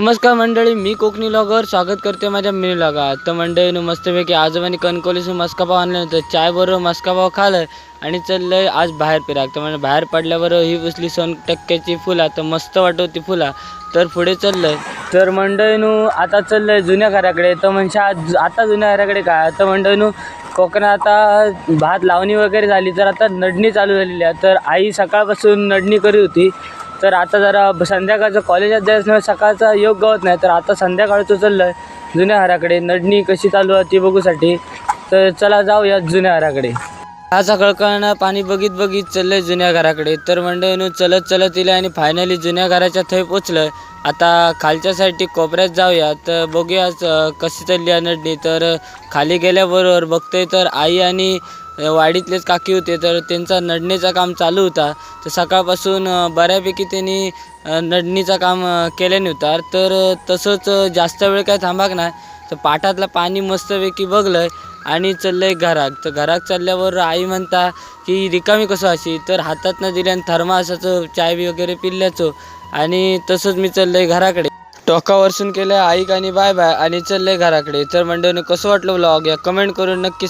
नमस्कार मंडळी मी कोकणी लॉगर. स्वागत करते माझ्या मिनी लॉगात. तर मंडळीनं मस्तपैकी आजोबांनी कणकोलीसून मस्का पाव आणल्यानंतर चाय बरोबर मस्कापाव खालं आणि चाललंय आज बाहेर फिराक तर म्हणजे बाहेर पडल्यावर ही उचली सोन टक्क्याची फुला तर मस्त वाटत होती फुला. तर पुढे चाललंय. तर मंडळीनू आता चाललंय जुन्या घराकडे. तर म्हणजे आज आता जुन्या घराकडे काय तर मंडळीनू कोकणात आता भात लावणी वगैरे झाली तर आता नडणी चालू झालेली आहे. तर आई सकाळपासून नडणी करीत होती. तर आता जरा संध्याकाळचं कॉलेजात जायचं सकाळचा योग गवत नाही. तर आता संध्याकाळचं चाललं आहे जुन्या हाराकडे. नडणी कशी चालू आहे ती बघूसाठी. तर चला जाऊया जुन्या हाराकडे. हा सकाळकडनं पाणी बघित बघित चाललंय जुन्या घराकडे. तर मंडळीनं चलत चलत येईल आणि फायनली जुन्या घराच्या थंय पोचलं आता खालच्या साईडची कोपऱ्यात जाऊया. तर बघूया कशी चालली आहे तर खाली गेल्याबरोबर बघतोय तर आई आणि वाडीतलेच काकी होते. तर त्यांचा नडणीचं काम चालू होता. तर सकाळपासून बऱ्यापैकी त्यांनी नडणीचा नडणीचं काम केले नव्हता. तर तसंच जास्त वेळ काय थांबाक नाही. तर पाटातलं पाणी मस्तपैकी बघलं आणि चाललंय घराक. तर घराक चालल्यावर आई म्हणता की रिकामी कसं अशी? तर हातात न दिल्यानं थर्मासाचं चाय बी वगैरे पिल्ल्याचं आणि तसंच मी चाललंय घराकडे. टोकावरसून केलं आईक आणि बाय बाय आणि चाललंय घराकडे. तर मंडळीने कसं वाटलं ब्लॉग या कमेंट करून नक्की